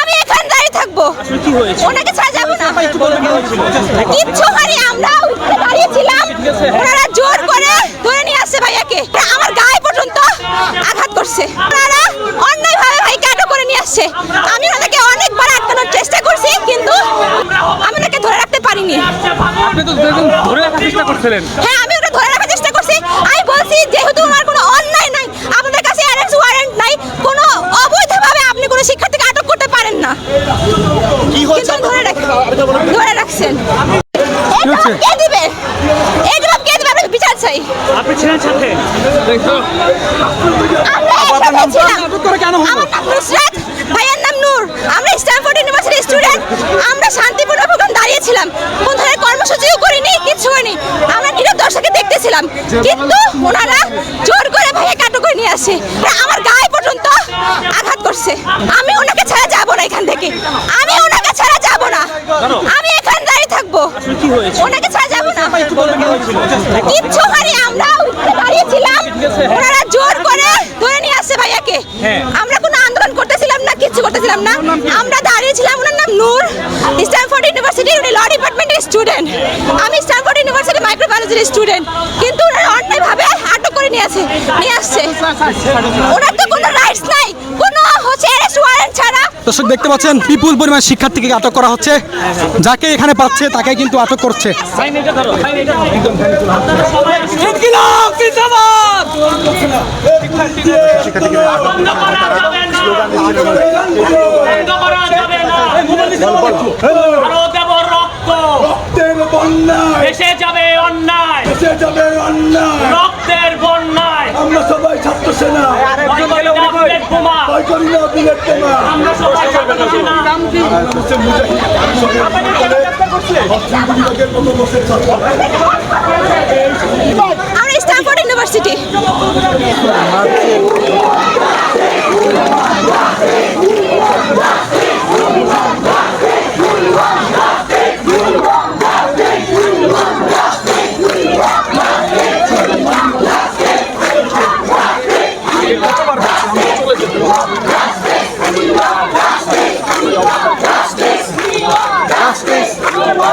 আমি এখান দাঁড়িয়ে থাকব ওনাকে ছাড়া যাব না। কিচ্ছু হারি আমরা উঠে দাঁড়িয়েছিলাম। ওনারা জোর করে ধরে নিয়ে আসছে ভাইয়াকে। আমার গায়ে পর্যন্ত আঘাত করছে। ওনারা অন্যায় ভাবে ভাইকে আটক করে নিয়ে আসছে। আমি ওনাকে অনেকবার আটকানোর চেষ্টা করছি কিন্তু আমি ওনাকে ধরে রাখতে পারিনি। আপনি তো ধরে রাখার চেষ্টা করছিলেন। হ্যাঁ আমি না কি কিন্তু ধরে রাখ- ধরে রাখছেন। কে দিবে এগুলো কে দিবে? আমরা বিচার চাই। আপনি ছিলেন সাথে? আমরা নাম তো ছিলাম। নাটক করে কেন হলো? আমার নাম নুসরাত ভাইয়ের নাম নূর। আমরা স্ট্যানফোর্ড ইউনিভার্সিটির স্টুডেন্ট। আমরা শান্তিপূর্ণ প্রোগ্রাম দাঁড়িয়েছিলাম কোন ধরনের কর্মসূচিও করিনি কিচ্ছু হয়নি। আমরা নীরব দর্শকে দেখতেছিলাম। কিন্তু ওনারা জোর করে ভাইয়াকে আটক করে নিয়ে আসে। গায়ে পর্যন্ত আঘাত করছে। আমি ওনাকে ছাড়া যাব না এখান থেকে। আমি ওনাকে ছাড়া যাব না। আমি এখানে দাঁড়িয়ে থাকব। কি হয়েছে? ওনাকে ছাড়া যাব না। কিচ্ছু হয়নি। আমরা উঠে দাঁড়িয়েছিলাম। ওনারা জোর করে ধরে নিয়ে আসছে ভাইয়াকে। হ্যাঁ। আমরা কোনো আন্দোলন করতেছিলাম না কিচ্ছু করতেছিলাম না। আমরা দাঁড়িয়েছিলাম ওনার নাম নূর। স্ট্যানফোর্ড ইউনিভার্সিটি উনি ল ডিপার্টমেন্টের স্টুডেন্ট আমি স্ট্যানফোর্ড ইউনিভার্সিটি মাইক্রোবায়োলজির স্টুডেন্ট কিন্তু ওনারা অন্যায়ভাবে করে নিয়ে আসে নিয়ে আসছে। ওনার তো কোনো রাইটস নাই। কোনো হচ্ছে অ্যারেস্ট ওয়ারেন্ট ছাড়া। দর্শক দেখতে পাচ্ছেন বিপুল পরিমাণ শিক্ষার্থীকে আটক করা হচ্ছে। যাকে এখানে পাচ্ছে তাকে কিন্তু আটক করছে। রক্ত এসে যাবে অন্যায়। এসে যাবে অন্যায়। করি না। আমরা স্ট্যানফোর্ড ইউনিভার্সিটি।